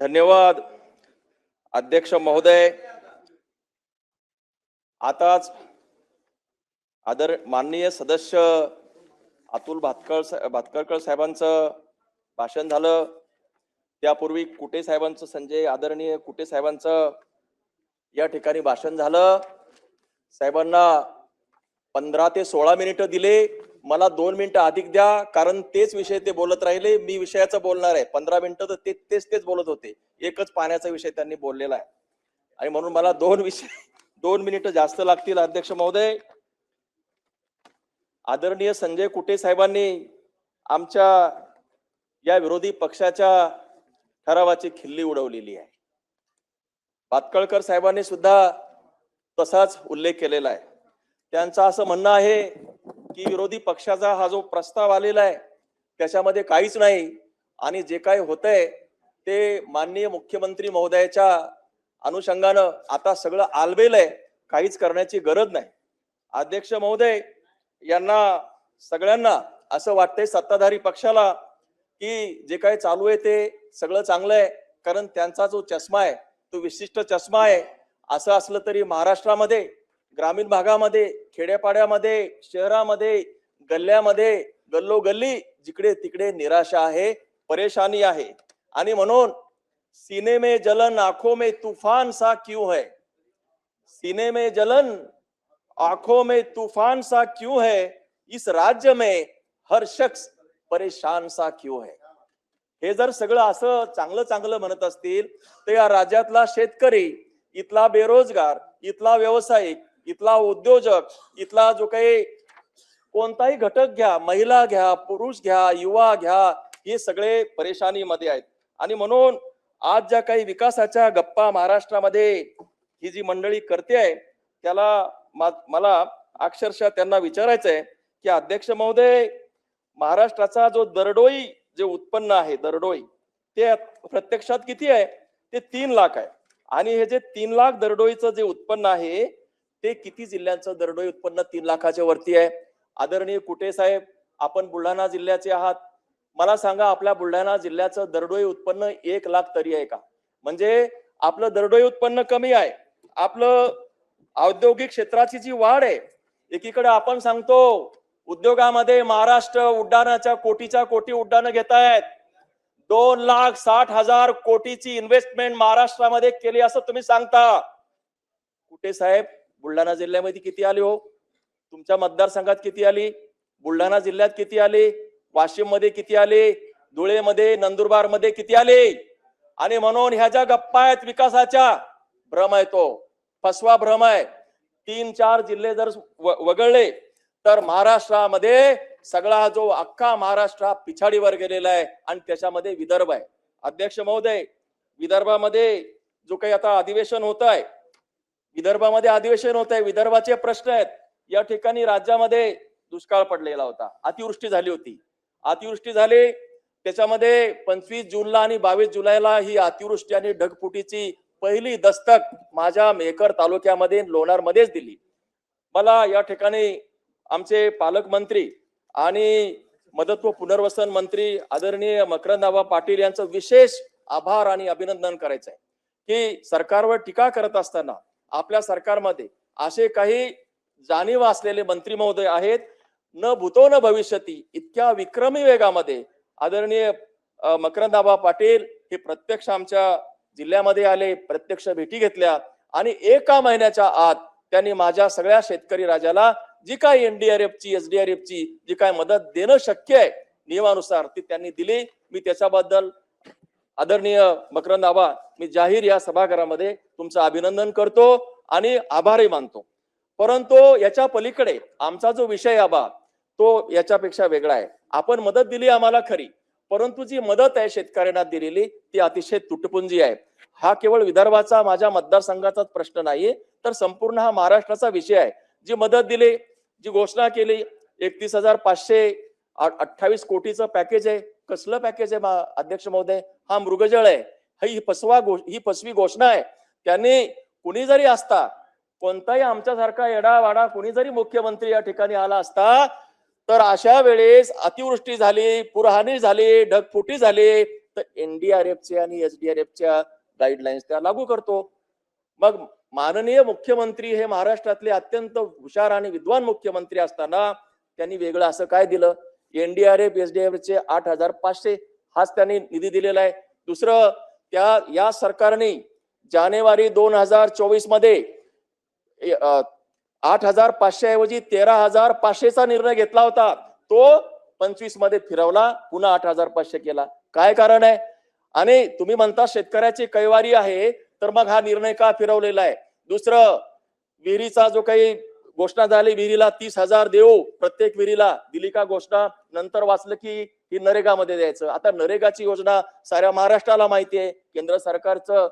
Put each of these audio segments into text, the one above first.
धन्यवाद. अध्यक्ष महोदय आताच आदर माननीय सदस्य अतुल भातकळ भातकरकर भातकळकर साहेबांचं भाषण झालं. त्यापूर्वी कुटे साहेबांचं संजय आदरणीय कुटे साहेबांचं या ठिकाणी भाषण झालं. साहेबांना पंधरा ते सोळा मिनिटं दिले. मला दोन मिनिटं अधिक द्या कारण तेच विषय ते बोलत राहिले मी विषयाचं बोलणार आहे. पंधरा मिनिटं तर ते तेच तेच बोलत होते. एकच पाण्याचा विषय त्यांनी बोललेला आहे. आणि म्हणून मला दोन विषय दोन मिनिटं जास्त लागतील अध्यक्ष महोदय. आदरणीय संजय कुटे साहेबांनी आमच्या या विरोधी पक्षाच्या ठरावाची खिल्ली उडवलेली आहे. भातकळकर साहेबांनी सुद्धा तसाच उल्लेख केलेला आहे. त्यांचं असं म्हणणं आहे की विरोधी पक्षाचा हा जो प्रस्ताव आलेला आहे त्याच्यामध्ये काहीच नाही. आणि जे काही होतंय ते माननीय मुख्यमंत्री महोदयाच्या अनुषंगानं आता सगळं आलबेल आहे. काहीच करण्याची गरज नाही. अध्यक्ष महोदय यांना सगळ्यांना असं वाटतंय सत्ताधारी पक्षाला की जे काय चालू आहे ते सगळं चांगलं आहे. कारण त्यांचा जो चष्मा आहे तो विशिष्ट चष्मा आहे. असं असलं तरी महाराष्ट्रामध्ये ग्रामीण भागामध्ये खेड्यापाड्यामध्ये शहरामध्ये गल्ल्यामध्ये गल्लोगल्ली जिकडे तिकडे निराशा आहे परेशानी आहे. आणि म्हणून सीने में जलन आंखों में तूफान सा क्यों है? सीने में जलन आंखों में तूफान सा क्यों है? इस राज्य में हर शख्स परेशान सा क्यों है? हे जर सगळं असं चांगलं चांगलं म्हणत असतील तर या राज्यातला शेतकरी इथला बेरोजगार इथला व्यावसायिक इथला उद्योजक इथला जो काही कोणताही घटक घ्या महिला घ्या पुरुष घ्या युवा घ्या हे सगळे परेशानीमध्ये आहेत. आणि म्हणून आज ज्या काही विकासाच्या गप्पा महाराष्ट्रामध्ये ही जी मंडळी करते आहे त्याला मला अक्षरशः त्यांना विचारायचं आहे की अध्यक्ष महोदय महाराष्ट्राचा जो दरडोई जे उत्पन्न आहे दरडोई ते प्रत्यक्षात किती आहे? ते तीन लाख आहे. आणि हे जे तीन लाख दरडोईचं जे उत्पन्न आहे ते किती जिल्ह्यांचं दरडोई उत्पन्न तीन लाखाच्या वरती आहे? आदरणीय कुटे साहेब आपण बुलढाणा जिल्ह्याचे आहात. मला सांगा आपल्या बुलढाणा जिल्ह्याचं दरडोई उत्पन्न एक लाख तरी आहे का? म्हणजे आपलं दरडोई उत्पन्न कमी आहे. आपलं औद्योगिक क्षेत्राची जी वाढ आहे एकीकडे आपण सांगतो उद्योगामध्ये महाराष्ट्र उड्डाणाच्या कोटीच्या कोटी उड्डाणं घेत आहेत दोन लाख साठ हजार कोटीची इन्व्हेस्टमेंट महाराष्ट्रामध्ये केली असं तुम्ही सांगता. कुठे साहेब बुलढाणा जिल्ह्यामध्ये किती आली हो? तुमच्या मतदारसंघात किती आली? बुलढाणा जिल्ह्यात किती आली? वाशिममध्ये किती आले? धुळेमध्ये नंदुरबारमध्ये किती आले? आणि म्हणून ह्या ज्या गप्पा आहेत विकासाच्या भ्रम आहे तो. फसवा भ्रम आहे. तीन चार जिल्हे जर व- वगळले तर महाराष्ट्रामध्ये सगळा जो अख्खा महाराष्ट्र पिछाडीवर गेलेला आहे आणि त्याच्यामध्ये विदर्भ आहे. अध्यक्ष महोदय विदर्भामध्ये जो काही आता अधिवेशन होत आहे विदर्भामध्ये अधिवेशन होत आहे विदर्भाचे प्रश्न आहेत. या ठिकाणी राज्यामध्ये दुष्काळ पडलेला होता. अतिवृष्टी झाली होती. अतिवृष्टी झाली. त्याच्यामध्ये पंचवीस जूनला आणि बावीस जुलैला ही अतिवृष्टी आणि ढगफुटीची पहिली दस्तक माझ्या मेकर तालुक्यामध्ये लोणार मध्येच दिली. मला या ठिकाणी आमचे पालकमंत्री आणि मदत व पुनर्वसन मंत्री आदरणीय मकरंदाबा पाटील यांचं विशेष आभार आणि अभिनंदन करायचं आहे की सरकारवर टीका करत असताना आपल्या सरकारमध्ये असे काही जाणीव असलेले मंत्री महोदय आहेत. न भूतो न भविष्यती इतक्या विक्रमी वेगामध्ये आदरणीय मकरंदाबा पाटील हे प्रत्यक्ष आमच्या जिल्ह्यामध्ये आले प्रत्यक्ष भेटी घेतल्या आणि एका महिन्याच्या आत त्यांनी माझ्या सगळ्या शेतकरी राजाला जी काय एनडीआरएफ ची ची जी काय मदत देणं शक्य आहे नियमानुसार ती त्यांनी दिली. मी त्याच्याबद्दल आदरणीय मकरंद आबा मी जाहीर या सभागृहामध्ये तुमचं अभिनंदन करतो आणि आभारही मानतो. परंतु याच्या पलीकडे आमचा जो विषय आबा तो याच्यापेक्षा वेगळा आहे. आपण मदत दिली आम्हाला खरी परंतु जी मदत आहे शेतकऱ्यांना दिलेली ती अतिशय तुटपुंजी आहे. हा केवळ विदर्भाचा माझ्या मतदारसंघाचाच प्रश्न नाहीये तर संपूर्ण हा महाराष्ट्राचा विषय आहे. जी मदत दिली जी घोषणा केली एकतीस हजार पाचशे अठ्ठावीस कोटीचं पॅकेज आहे. कसलं पॅकेज आहे अध्यक्ष महोदय? हा मृगजळ आहे. ही फसवा घो- ही फसवी घोषणा आहे. त्यांनी कुणी जरी असता कोणताही आमच्यासारखा येडावाडा कुणी जरी मुख्यमंत्री या ठिकाणी आला असता तर अशा वेळेस अतिवृष्टी झाली पुरहानी झाली ढगफुटी झाली तर एनडीआरएफचे आणि एसडीआरएफच्या गाईडलाईन्स त्या लागू करतो. मग माननीय मुख्यमंत्री हे महाराष्ट्रातले अत्यंत हुशार आणि विद्वान मुख्यमंत्री असताना त्यांनी वेगळं असं काय दिलं? एनडीआरएफ एसडीआरएफ चे आठ हजार पाचशे हाच त्यांनी निधी दिलेला आहे. दुसरं त्या या सरकारने जानेवारी दोन हजार चोवीसमध्ये आठ हजार पाचशे ऐवजी तेरा हजार पाचशेचा निर्णय घेतला होता. तो पंचवीसमध्ये फिरवला पुन्हा आठ हजार पाचशे केला. काय कारण आहे? आणि तुम्ही म्हणता शेतकऱ्याची कैवारी आहे तर मग हा निर्णय का फिरवलेला आहे? दुसरं विहिरीचा जो काही घोषणा झाली. विहिरीला तीस हजार देऊ. प्रत्येक विहिरीला दिली का घोषणा? नंतर वाचलं की ही नरेगामध्ये द्यायचं. आता नरेगाची योजना साऱ्या महाराष्ट्राला माहिती आहे. केंद्र सरकारचं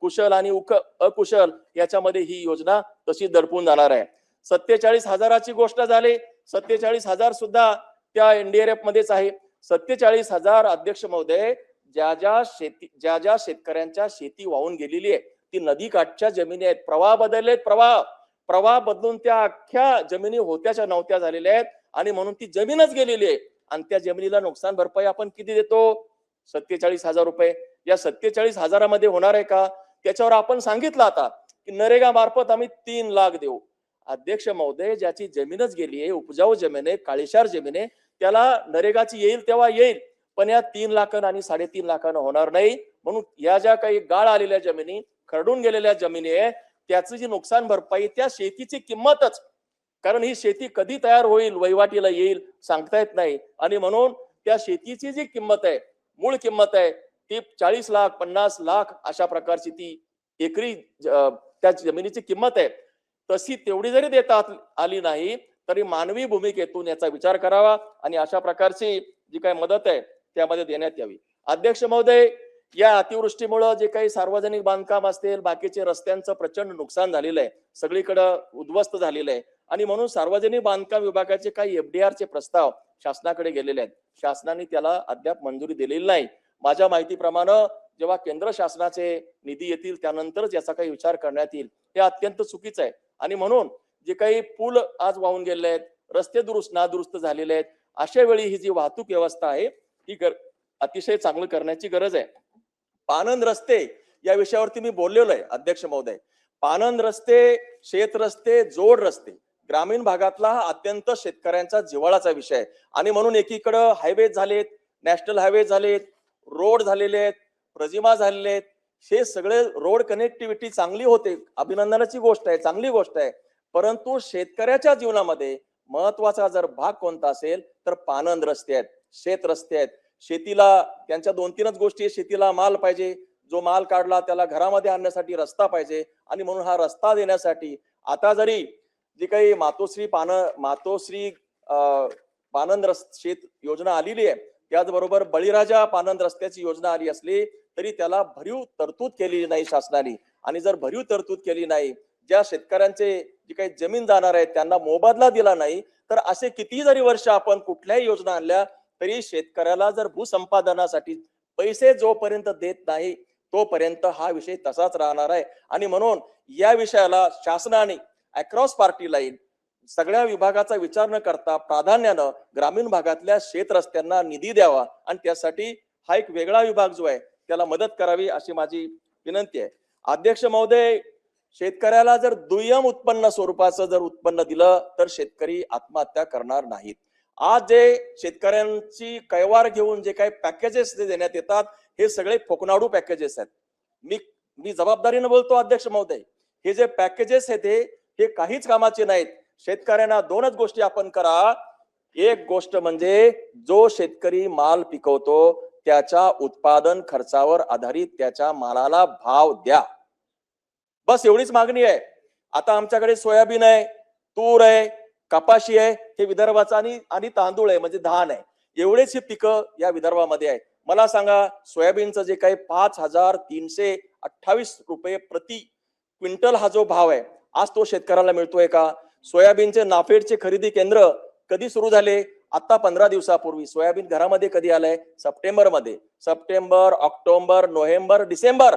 कुशल आणि उक अकुशल याच्यामध्ये ही योजना तशी दडपून जाणार आहे. सत्तेचाळीस हजाराची घोषणा झाली. सत्तेचाळीस हजार सुद्धा त्या एनडीआरएफ मध्येच आहे. सत्तेचाळीस हजार अध्यक्ष महोदय ज्या ज्या शेती ज्या ज्या शेतकऱ्यांच्या शेती वाहून गेलेली आहे ती नदी काठच्या जमिनी आहेत. प्रवाह बदललेत प्रवाह. प्रवाह बदलून त्या अख्ख्या जमिनी होत्याच्या नव्हत्या झालेल्या आहेत. आणि म्हणून ती जमीनच गेलेली आहे. आणि त्या जमिनीला नुकसान भरपाई आपण किती देतो? सत्तेचाळीस हजार रुपये. या सत्तेचाळीस हजारामध्ये होणार आहे का? त्याच्यावर आपण सांगितलं आता की नरेगा मार्फत आम्ही तीन लाख देऊ. अध्यक्ष महोदय ज्याची जमीनच गेली आहे उपजाऊ जमीन आहे काळेशार जमीन आहे त्याला नरेगाची येईल तेव्हा येईल. पण या तीन लाखानं आणि साडेतीन लाखानं होणार नाही. म्हणून या ज्या काही गाळ आलेल्या जमिनी खरडून गेलेल्या जमिनी आहे त्याची जी नुकसान भरपाई त्या शेतीची किंमतच. कारण ही शेती कधी तयार होईल वहिवाटीला येईल सांगता येत नाही. आणि म्हणून त्या शेतीची जी किंमत आहे मूळ किंमत आहे ती चाळीस लाख पन्नास लाख अशा प्रकारची ती एकरी त्या जमिनीची किंमत आहे. तशी तेवढी जरी देता आली नाही तरी मानवी भूमिकेतून याचा विचार करावा आणि अशा प्रकारची जी काही मदत आहे त्यामध्ये देण्यात यावी. अध्यक्ष महोदय या अतिवृष्टीमुळं जे काही सार्वजनिक बांधकाम असतील बाकीचे रस्त्यांचं प्रचंड नुकसान झालेलं आहे. सगळीकडं उद्ध्वस्त झालेलं आहे. आणि म्हणून सार्वजनिक बांधकाम विभागाचे काही एफडीआरचे प्रस्ताव शासनाकडे गेलेले आहेत. शासनाने त्याला अद्याप मंजुरी दिलेली नाही. माझ्या माहितीप्रमाणे जेव्हा केंद्र शासनाचे निधी येतील त्यानंतरच याचा काही विचार करण्यात येईल. हे अत्यंत चुकीचं आहे. आणि म्हणून जे काही पूल आज वाहून गेलेले आहेत रस्ते दुरुस्त नादुरुस्त झालेले आहेत अशा वेळी ही जी वाहतूक व्यवस्था आहे ही गर- अतिशय चांगलं करण्याची गरज आहे. पानंद रस्ते या विषयावरती मी बोललेलो आहे अध्यक्ष महोदय. पानंद रस्ते शेत रस्ते जोड रस्ते ग्रामीण भागातला हा अत्यंत शेतकऱ्यांचा जिव्हाळाचा विषय आहे. आणि म्हणून एकीकडं हायवे झालेत नॅशनल हायवे झालेत रोड झालेले आहेत प्रजिमा झालेले आहेत. हे सगळे रोड कनेक्टिव्हिटी चांगली होते अभिनंदनाची गोष्ट आहे चांगली गोष्ट आहे. परंतु शेतकऱ्याच्या जीवनामध्ये महत्त्वाचा जर भाग कोणता असेल तर पानंद रस्ते आहेत शेत रस्ते आहेत. शेतीला त्यांच्या दोन तीनच गोष्टी शेतीला माल पाहिजे. जो माल काढला त्याला घरामध्ये आणण्यासाठी रस्ता पाहिजे. आणि म्हणून हा रस्ता देण्यासाठी आता जरी जी काही मातोश्री पान मातोश्री पानंद शेत योजना आलेली आहे त्याचबरोबर बळीराजा पानंद रस्त्याची योजना आली असली तरी त्याला भरीव तरतूद केलेली नाही शासनाने. आणि जर भरीव तरतूद केली नाही ज्या शेतकऱ्यांचे जी काही जमीन जाणार आहेत त्यांना मोबदला दिला नाही तर असे किती जरी वर्ष आपण कुठल्याही योजना आणल्या तरी शेतकऱ्याला जर भूसंपादनासाठी पैसे जोपर्यंत देत नाही तोपर्यंत हा विषय तसाच राहणार आहे. आणि म्हणून या विषयाला शासनाने अक्रॉस पार्टी लाईन सगळ्या विभागाचा विचार न करता प्राधान्यानं ग्रामीण भागातल्या शेत रस्त्यांना निधी द्यावा. आणि त्यासाठी हा एक वेगळा विभाग जो आहे त्याला मदत करावी अशी माझी विनंती आहे. अध्यक्ष महोदय शेतकऱ्याला जर दुय्यम उत्पन्न स्वरूपाचं जर उत्पन्न दिलं तर शेतकरी आत्महत्या करणार नाहीत. आज जे शेतकऱ्यांची कैवार घेऊन जे काही पॅकेजेस देण्यात येतात हे सगळे फोकनाडू पॅकेजेस आहेत. मी मी जबाबदारीनं बोलतो अध्यक्ष महोदय. हे जे पॅकेजेस आहेत हे हे काहीच कामाचे नाहीत. शेतकऱ्यांना दोनच गोष्टी आपण करा. एक गोष्ट म्हणजे जो शेतकरी माल पिकवतो त्याच्या उत्पादन खर्चावर आधारित त्याच्या मालाला भाव द्या. बस एवढीच मागणी आहे. आता आमच्याकडे सोयाबीन आहे तूर आहे कपाशी आहे हे विदर्भाचं आणि आणि तांदूळ आहे म्हणजे धान आहे. एवढेच हे पिकं या विदर्भामध्ये आहे मला सांगा सोयाबीनचं जे काही पाच हजार तीनशे अठ्ठावीस रुपये प्रति क्विंटल हा जो भाव आहे आज तो शेतकऱ्याला मिळतोय का? सोयाबीनचे नाफेडचे खरेदी केंद्र कधी सुरू झाले? आता पंधरा दिवसापूर्वी. सोयाबीन घरामध्ये कधी आलंय? सप्टेंबरमध्ये सप्टेंबर ऑक्टोबर नोव्हेंबर डिसेंबर.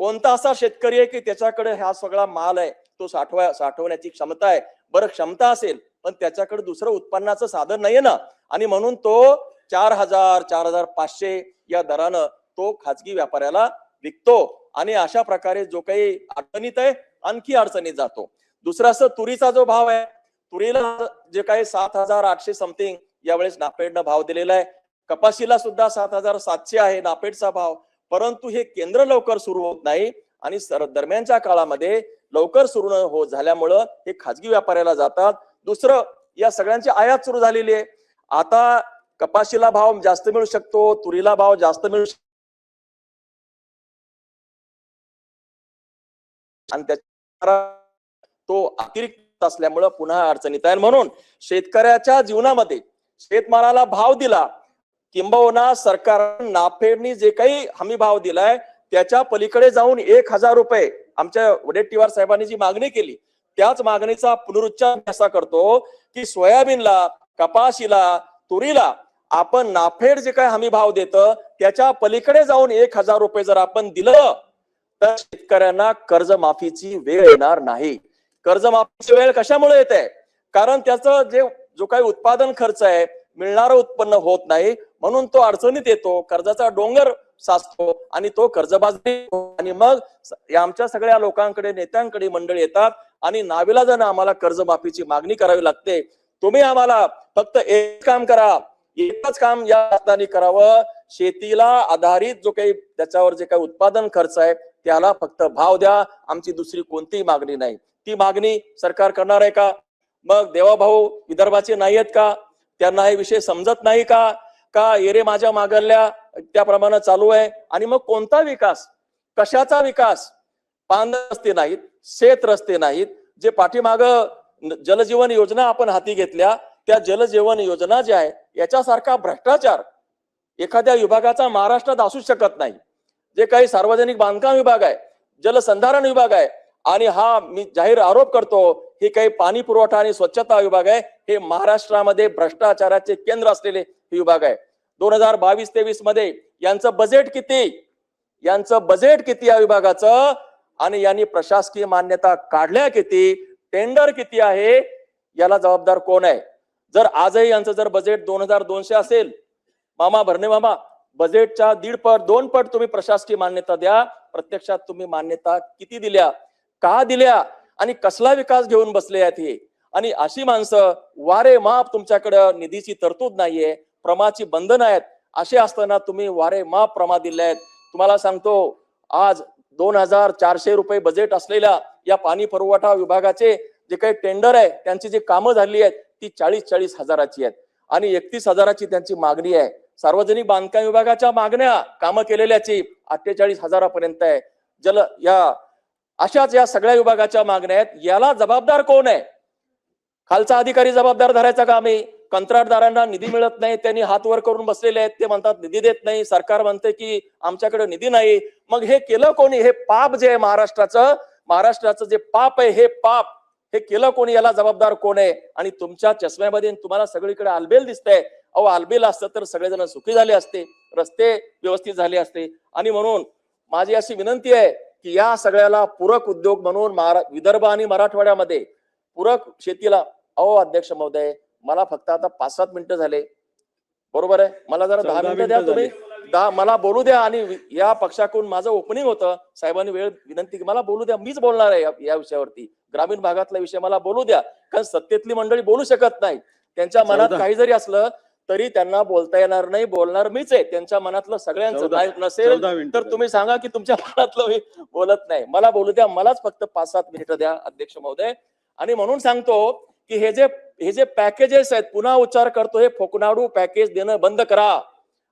कोणता असा शेतकरी आहे की त्याच्याकडे हा सगळा माल आहे तो साठवा साठवण्याची क्षमता आहे? बरं क्षमता असेल पण त्याच्याकडे दुसरं उत्पन्नाचं साधन नाहीये ना. आणि म्हणून तो चार हजार चार हजार पाचशे या दरानं तो खाजगी व्यापाऱ्याला विकतो. आणि अशा प्रकारे जो काही अडचणीत आहे आणखी अडचणीत जातो. दुसरं असं तुरीचा जो भाव आहे तुरीला जे काही सात हजार आठशे समथिंग यावेळेस नापेडनं भाव दिलेला आहे. कपाशीला सुद्धा सात हजार सातशे आहे नापेडचा भाव. परंतु हे केंद्र लवकर सुरू होत नाही आणि सर दरम्यानच्या काळामध्ये लवकर सुरू न हो झाल्यामुळं हे खाजगी व्यापाऱ्याला जातात. दुसरं या सगळ्यांची आयात सुरू झालेली आहे. आता कपाशीला भाव जास्त मिळू शकतो तुरीला भाव जास्त मिळू शकतो आणि त्याच्या तो अतिरिक्त असल्यामुळं पुन्हा अडचणीत आहे. म्हणून शेतकऱ्याच्या जीवनामध्ये शेतमालाला भाव दिला किंबहुना सरकार नाफेडनी जे काही हमी भाव दिलाय त्याच्या पलीकडे जाऊन एक हजार रुपये आमच्या वडेट्टीवार साहेबांनी जी मागणी केली त्याच मागणीचा पुनरुच्चार असा करतो की सोयाबीनला कपाशीला तुरीला आपण नाफेड जे काय हमी भाव देत त्याच्या पलीकडे जाऊन एक हजार रुपये जर आपण दिलं तर शेतकऱ्यांना कर्जमाफीची वेळ येणार नाही. कर्जमाफीची वेळ कशामुळे येते? कारण त्याचं जे जो काही उत्पादन खर्च आहे मिळणारं उत्पन्न होत नाही म्हणून तो अडचणीत येतो कर्जाचा डोंगर साचतो आणि तो कर्जबाजारी आणि मग या आमच्या सगळ्या लोकांकडे नेत्यांकडे मंडळी येतात आणि नाविलाजानं आम्हाला कर्जमाफीची मागणी करावी लागते. तुम्ही आम्हाला फक्त एक काम करा. एकच काम या शासनाने करावं. शेतीला आधारित जो काही त्याच्यावर जे काही उत्पादन खर्च आहे त्याला फक्त भाव द्या. आमची दुसरी कोणतीही मागणी नाही. ती मागणी सरकार करणार आहे का? मग देवाभाऊ विदर्भाचे नाही आहेत का? त्यांना हे विषय समजत नाही का? का एरे माझ्या मागल्या? त्याप्रमाणे चालू आहे. आणि मग कोणता विकास? कशाचा विकास? पान रस्ते नाहीत शेत रस्ते नाहीत जे पाठीमाग जलजीवन योजना आपण हाती घेतल्या त्या जलजीवन योजना ज्या आहे याच्यासारखा भ्रष्टाचार एखाद्या विभागाचा महाराष्ट्रात असू शकत नाही. जे काही सार्वजनिक बांधकाम विभाग आहे जलसंधारण विभाग आहे आणि हा मी जाहीर आरोप करतो हे काही पाणी पुरवठा आणि स्वच्छता विभाग आहे हे महाराष्ट्रामध्ये भ्रष्टाचाराचे केंद्र असलेले हे विभाग आहे. दोन हजार बावीस तेवीसमध्ये यांचं बजेट किती? यांचं बजेट किती या विभागाचं? आणि यांनी प्रशासकीय मान्यता काढल्या किती? टेंडर किती आहे? याला जबाबदार कोण आहे? जर आजही यांचं जर बजेट दोन हजार दोनशे असेल मामा भरणे मामा बजेटच्या दीड पट दोन पट तुम्ही प्रशासकीय मान्यता द्या. प्रत्यक्षात तुम्ही मान्यता किती दिल्या? का दिल्या? आणि कसला विकास घेऊन बसले आहेत हे? आणि अशी माणसं वारे माप तुमच्याकडं निधीची तरतूद नाहीये प्रमाची बंधन आहेत. असे असताना तुम्ही वारे माप प्रमा दिले आहेत तुम्हाला सांगतो आज दोन हजार चारशे रुपये बजेट असलेल्या या पाणी पुरवठा विभागाचे जे काही टेंडर आहे त्यांची जी कामं झाली आहेत ती चाळीस चाळीस हजाराची आहेत. आणि एकतीस हजाराची त्यांची मागणी आहे. सार्वजनिक बांधकाम विभागाच्या मागण्या कामं केलेल्याची अठ्ठेचाळीस हजारापर्यंत आहे. जल या अशाच या सगळ्या विभागाच्या मागण्या आहेत. याला जबाबदार कोण आहे? खालचा अधिकारी जबाबदार धरायचा का आम्ही? कंत्राटदारांना निधी मिळत नाही त्यांनी हात वर करून बसलेले आहेत ते म्हणतात निधी देत नाही सरकार म्हणते की आमच्याकडे निधी नाही. मग हे केलं कोणी? हे पाप जे आहे महाराष्ट्राचं महाराष्ट्राचं जे पाप आहे हे पाप हे केलं कोणी? याला जबाबदार कोण आहे? आणि तुमच्या चष्म्यामध्ये तुम्हाला सगळीकडे आलबेल दिसतंय. अहो आलबेल असतं तर सगळेजण सुखी झाले असते रस्ते व्यवस्थित झाले असते. आणि म्हणून माझी अशी विनंती आहे की या सगळ्याला पूरक उद्योग म्हणून महारा विदर्भ आणि मराठवाड्यामध्ये पूरक शेतीला अहो अध्यक्ष महोदय मला फक्त आता पाच सात मिनिटं झाले. बरोबर आहे? मला जरा दहा मिनिटं द्या तुम्ही. दहा मला बोलू द्या आणि या पक्षाकडून माझं ओपनिंग होतं. साहेबांनी वेळ विनंती की मला बोलू द्या. मीच बोलणार आहे या- विषयावरती. ग्रामीण भागातला विषय मला बोलू द्या. कारण सत्तेतली मंडळी बोलू शकत नाही त्यांच्या मनात काही जरी असलं तरी त्यांना बोलता येणार नाही बोलणार मीच आहे. त्यांच्या मनातलं सगळ्यांचं नसेल तर तुम्ही सांगा की तुमच्या मनातलं मी बोलत नाही. मला बोलू द्या. मलाच फक्त पाच सात मिनिटं द्या अध्यक्ष महोदय. आणि म्हणून सांगतो की हे जे हे जे पॅकेजेस आहेत पुन्हा उच्चार करतो हे फोकनाडू पॅकेज देणं बंद करा.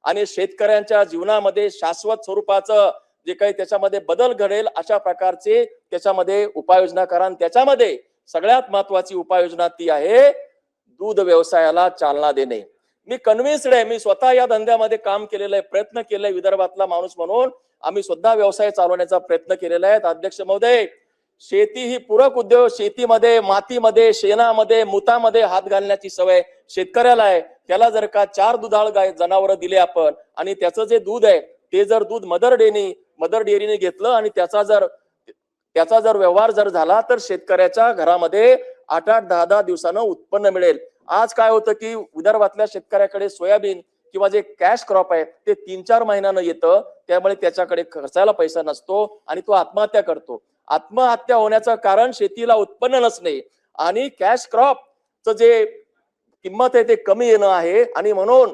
आणि शेतकऱ्यांच्या जीवनामध्ये शाश्वत स्वरूपाचं जे काही त्याच्यामध्ये बदल घडेल अशा प्रकारचे त्याच्यामध्ये उपाययोजना करा. आणि त्याच्यामध्ये सगळ्यात महत्वाची उपाययोजना ती आहे दूध व्यवसायाला चालना देणे. मी कन्व्हिन्स्ड आहे मी स्वतः या धंद्यामध्ये काम केलेलं आहे प्रयत्न केलाय विदर्भातला माणूस म्हणून. आम्ही सुद्धा व्यवसाय चालवण्याचा प्रयत्न केलेला आहे. अध्यक्ष महोदय शेती ही पूरक उद्योग शेतीमध्ये मातीमध्ये शेणामध्ये मुतामध्ये हात घालण्याची सवय शेतकऱ्याला आहे. त्याला जर का चार दुधाळ गाय जनावर दिले आपण आणि त्याचं जे दूध आहे ते जर दूध मदर डेनी मदर डेअरीने घेतलं आणि त्याचा जर त्याचा जर व्यवहार जर झाला तर शेतकऱ्याच्या घरामध्ये आठ आठ दहा दहा दिवसानं उत्पन्न मिळेल. आज काय होतं की विदर्भातल्या शेतकऱ्याकडे सोयाबीन किंवा जे कॅश क्रॉप आहे ते तीन चार महिन्यानं येतं. त्यामुळे त्याच्याकडे खर्चायला पैसा नसतो आणि तो आत्महत्या करतो. आत्महत्या होण्याचं कारण शेतीला उत्पन्न नसणे आणि कॅश क्रॉपचं जे किंमत आहे ते कमी येणं आहे. आणि म्हणून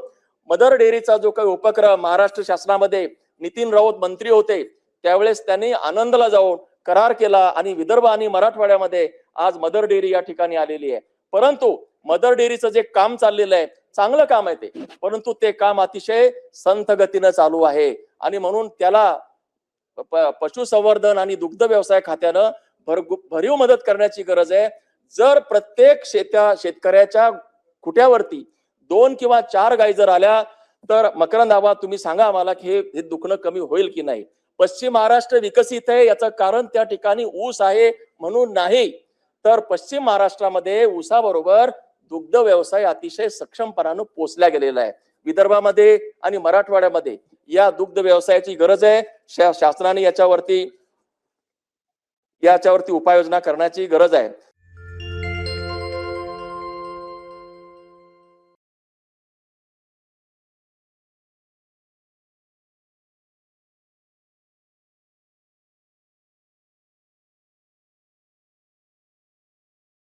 मदर डेअरीचा जो काही उपक्रम महाराष्ट्र शासनामध्ये नितीन राऊत मंत्री होते त्यावेळेस त्यांनी आनंदला जाऊन करार केला आणि विदर्भ आणि मराठवाड्यामध्ये आज मदर डेअरी या ठिकाणी आलेली आहे. परंतु मदर डेअरीचं जे काम चाललेलं आहे चांगलं काम आहे ते. परंतु ते काम अतिशय संथ गतीनं चालू आहे. आणि म्हणून त्याला पशुसंवर्धन आणि दुग्ध व्यवसाय खात्यानं भर भरीव मदत करण्याची गरज आहे. जर प्रत्येक शेत्या शेतकऱ्याच्या खुट्यावरती दोन किंवा चार गायी जर आल्या तर मकरंद आबा तुम्ही सांगा आम्हाला की हे हे दुखणं कमी होईल की नाही? पश्चिम महाराष्ट्र विकसित आहे याचं कारण त्या ठिकाणी ऊस आहे म्हणून नाही. तर पश्चिम महाराष्ट्रामध्ये ऊसाबरोबर दुग्ध व्यवसाय अतिशय सक्षमपणानं पोचल्या गेलेला आहे. विदर्भामध्ये आणि मराठवाड्यामध्ये या दुग्ध व्यवसायाची गरज आहे. शा- शासनाने याच्यावरती याच्यावरती उपाययोजना करण्याची गरज आहे.